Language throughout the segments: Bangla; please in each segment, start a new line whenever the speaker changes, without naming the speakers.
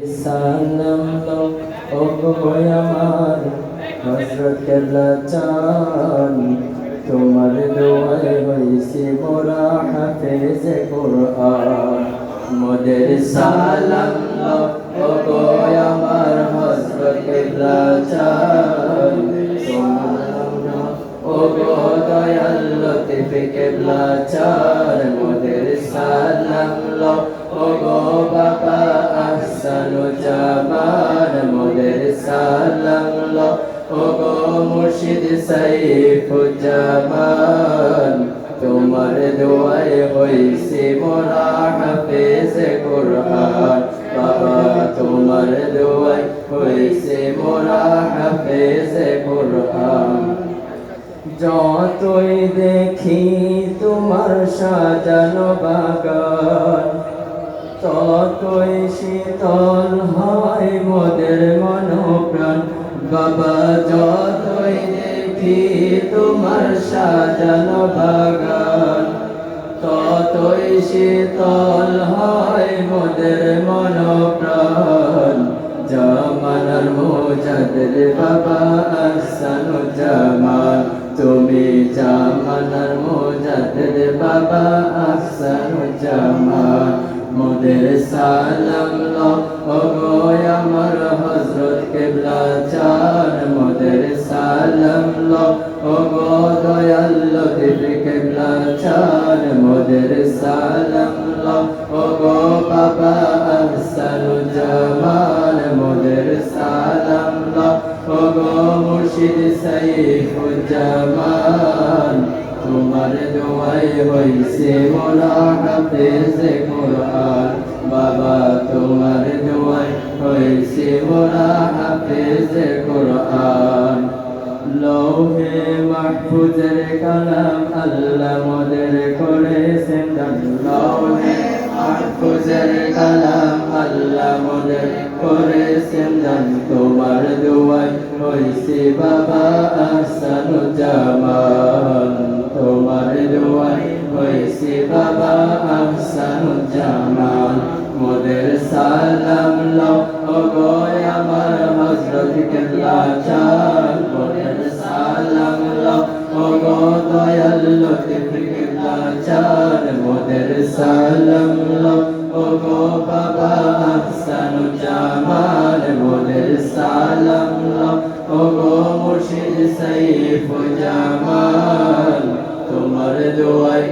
সালাম লো ও গো আমার হযরত কেবলা চান তোমার দোয়ায় হইছি মোরা হাফেজ কোরআন। মোদের সালাম লো ও গো আমার হযরত কেবলা চান তোমার ও গো দয়াল লতিফ কেবলা চান মোদের সালাম লো গো বাবা আহসানু জামান মোদের সালাম লো ও গো মুর্শিদ সাইফুজ্জামান তোমার দোয়ায় হইছে মোরা হাফেজ কোরআন বাবা তোমার দোয়ায় হইছে মোরা হাফেজ কোরআন যতই দেখি তোমার সাজানো বাগান ততই শীতল হয় মোদের মনোপ্রাণ। বাবা, যতই দেখি তোমার সাজানো বাগান, ততই শীতল হয় মোদের মনোপ্রাণ। জামানার মোজাদের বাবা আসানু জামান। তুমি জামানার মোজাদের বাবা আসানু জামান। মোদের সালাম লো ও গো আমার হযরত কেবলা চান মোদের সালাম লো ও গো দয়াল লতিফ কেবলা চান মোদের সালাম লো ও গো বাবা আহসানু জামান মোদের সালাম লো ও গো মুর্শিদ সাইফুজ্জামান তোমার দোয়াই হইছে মোরা হাফেজ কোরআন বাবা তোমার দোয়াই হইছে মোরা হাফেজ কোরআন লৌহে মাহফুজের কালাম আল্লাহ মোদের করেছেন লৌহে মাহফুজের কালাম আল্লাহ মোদের করেছেন দান তোমার দোয়াই হইছে বাবা আহসানু জামান গো আমার হযরত কেবলা চান মোদের সালাম লও দয়াল লতিফ কেবলা চান মোদের সালাম লও বাবা আহসানু মোদের সালাম লও মুর্শিদ সাইফুজ্জামান তোমার দোয়াই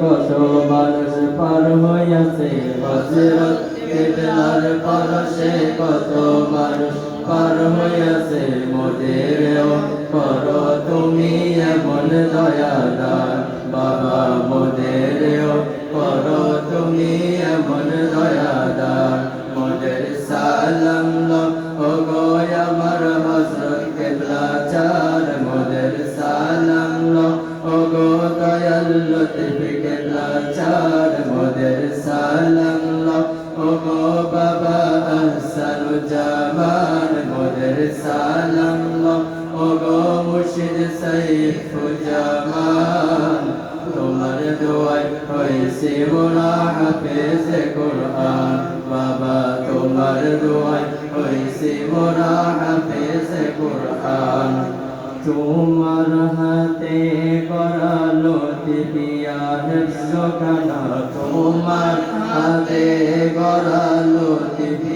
কত মানুষ পার হইয়াছে। কত মানুষ পার হইয়াছে। মোদেরও করো তুমি এমন দয়াদার সালাম লো। ও গো মোদের সালাম লো। ও গো দয়াল লতিফ মোদের সালাম লো। ও গো বাবা আহসানু জামান মোদের সালাম লো। ও গো মুর্শিদ তোমার দোয়াই হইছে মোরা হাফেজ কোরআন। হইছে মোরা হাফেজ কোরআন তোমার হাতে করালো দিদিয়া হেফজ খানা তোমার হাতে করালো দিদিয়া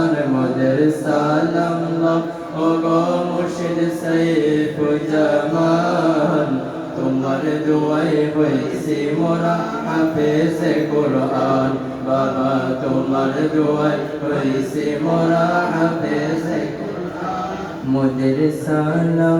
সালাম ওগো মুর্শিদ গো জামান, তোমার দোয়াই হইছে মোরা হাফেজ কোরআন। বাবা, তোমার দোয়াই হইছে মোরা হাফেজ মোদের সালাম